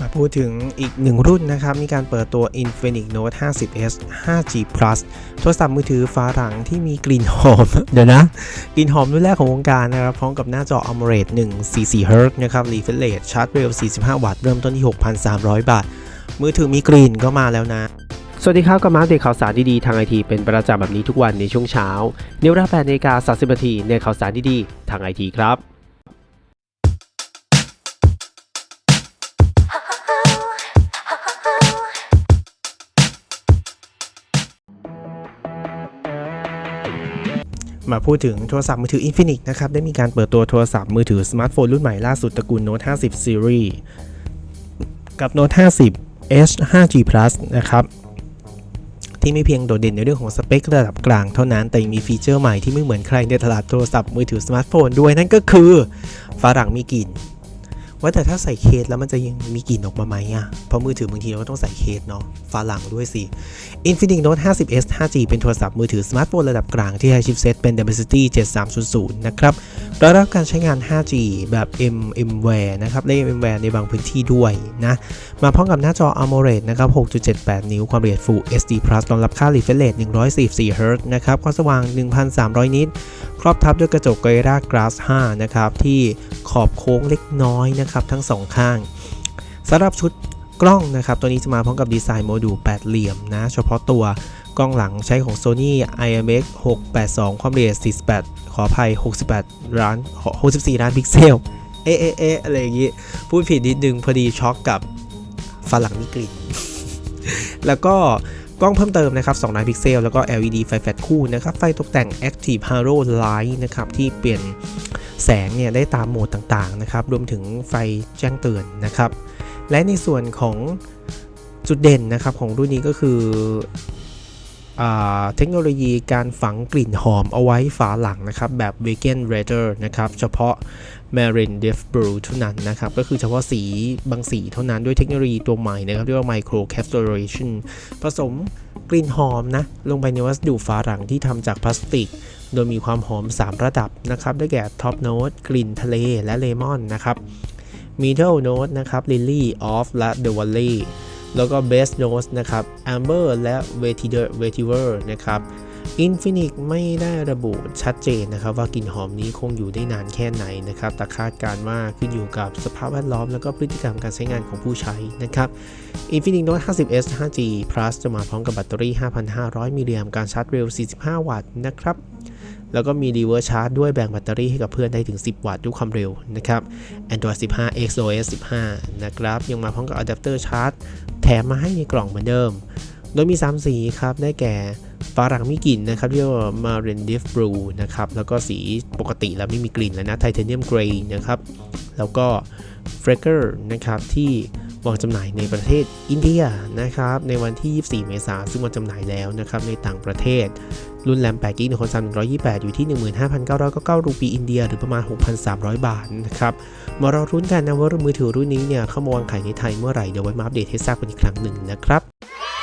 มาพูดถึงอีกหนึ่งรุ่นนะครับ มีการเปิดตัว Infinix Note 50s 5G Plus โทรศัพท์มือถือฝาหลังที่มีกลิ่นหอม เดี๋ยวนะ กลิ่นหอมรุ่นแรกของวงการนะครับ พร้อมกับหน้าจอ AMOLED 144 Hz นะครับ Refresh Rate ชาร์จเร็ว 45 วัตต์ เริ่มต้นที่ 6,300 บาท มือถือมีกลิ่นก็มาแล้วนะสวัสดีครับกับมาอัปเดตข่าวสารดีๆทางไอทีเป็นประจำแบบนี้ทุกวันในช่วงเช้าในเวลา8นาฬิกา30นาทีในข่าวสารดีๆทางไอทีครับ มาพูดถึงโทรศัพท์มือถือ Infinix นะครับ ได้มีการเปิดตัวโทรศัพท์มือถือสมาร์ทโฟนรุ่นใหม่ล่าสุดตระกูล Note 50 Series กับ Note 50 H 5G Plus นะครับที่ไม่เพียงโดดเด่นในเรื่องของสเปคระดับกลางเท่านั้น แต่ยังมีฟีเจอร์ใหม่ที่ไม่เหมือนใครในตลาดโทรศัพท์มือถือสมาร์ทโฟนด้วยนั่นก็คือฝาหลังมีกลิ่น ว่าแต่ถ้าใส่เคสแล้วมันจะยังมีกลิ่นออกมาไหมอะ เพราะมือถือบางทีเราก็ต้องใส่เคสเนาะฝาหลังด้วยสิ Infinix Note 50s 5G เป็นโทรศัพท์มือถือสมาร์ทโฟนระดับกลางที่ให้ชิปเซตเป็น Dimensity 7300 นะครับรองรับการใช้งาน 5G แบบ MMware นะครับและ MMware ในบางพื้นที่ด้วยนะ มาพร้อมกับหน้าจอ AMOLED นะครับ 6.78 นิ้ว ความละเอียด Full HD Plus รองรับค่า refresh rate 144 Hz นะครับ ความสว่าง 1,300 นิต รอบทับด้วยกระจก Gorilla Glass 5นะครับที่ขอบโค้งเล็กน้อยนะครับทั้งสองข้างสำหรับชุดกล้องนะครับตัวนี้จะมาพร้อมกับดีไซน์โมดูลแปดเหลี่ยมนะเฉพาะตัวกล้องหลังใช้ของ Sony IMX 682 ความละเอียด 48 ขออภัย 68 ล้าน 64 ล้านพิกเซล เอะเอะเอะอะไรอย่างงี้ พูดผิดนิดนึงพอดีช็อกกับฝรั่งมีกลิ่นแล้วก็ ล้องเพิ่มเติมนะครับ2ล้านพิกเซลแล้วก็ LED ไฟแฟลชคู่นะครับไฟตกแต่ง Active Halo Light นะครับที่เปลี่ยนแสงเนี่ยได้ตามโหมดต่างๆนะครับรวมถึงไฟแจ้งเตือนนะครับและในส่วนของจุดเด่นนะครับของรุ่นนี้ก็คือ เทคโนโลยีการฝังกลิ่นหอมเอาไว้ฝาหลังนะครับ แบบ Vegan Leather นะครับ เฉพาะ Marine Deep Blue เท่านั้นนะครับ ก็คือเฉพาะสีบางสีเท่านั้นด้วยเทคโนโลยีตัวใหม่นะครับเรียกว่า Micro Capsulation ผสมกลิ่นหอมนะ ลงไปในวัสดุฝาหลังที่ทำจากพลาสติก โดยมีความหอม 3 ระดับนะครับ ได้แก่ Top Note กลิ่นทะเลและเลมอนนะครับ Middle Note นะครับ Lily Off และ The Valley แล้วก็ Base Note นะครับ Amber และ Vetiver Vetiver นะครับ Infinix ไม่ได้ระบุชัดเจนนะครับว่ากลิ่นหอมนี้คงอยู่ได้นานแค่ไหนนะครับ แต่คาดการณ์ว่าขึ้นอยู่กับสภาพแวดล้อม แล้วก็พฤติกรรมการใช้งานของผู้ใช้นะครับ Infinix Note 50s 5G Plus จะมาพร้อมกับแบตเตอรี่ 5,500 มิลลิแอมป์การชาร์จเร็ว 45 วัตต์นะครับแล้วก็มี reverse charge ด้วยแบ่งแบตเตอรี่ให้กับเพื่อนได้ถึง 10 วัตต์ด้วยความเร็วนะครับ Android 15 XOS 15 นะครับ ยังมาพร้อมกับอะแดปเตอร์ชาร์จ แถมมาให้ในกล่องเหมือนเดิม โดยมี 3 สีครับ ได้แก่ฝาหลังมีกลิ่นนะครับเรียกว่า Marine Deep Blue นะครับ แล้วก็สีปกติแล้วไม่มีกลิ่นแล้วนะ Titanium Grey นะครับ แล้วก็ f r a g e r นะครับที่ วางจำหน่ายในประเทศอินเดียนะครับในวันที่ 24 เมษายนซึ่งวางจำหน่ายแล้วนะครับในต่างประเทศ รุ่นแรม8กิกะคน328 อยู่ที่ 15,999 รูปีอินเดีย หรือประมาณ 6,300 บาทนะครับมาเรารุ้นกันนะว่ามือถือรุ่นนี้เนี่ยเข้ามาวางขายในไทยเมื่อไหร่เดี๋ยวไว้มาอัปเดตให้ทราบกันอีกครั้งหนึ่งนะครับ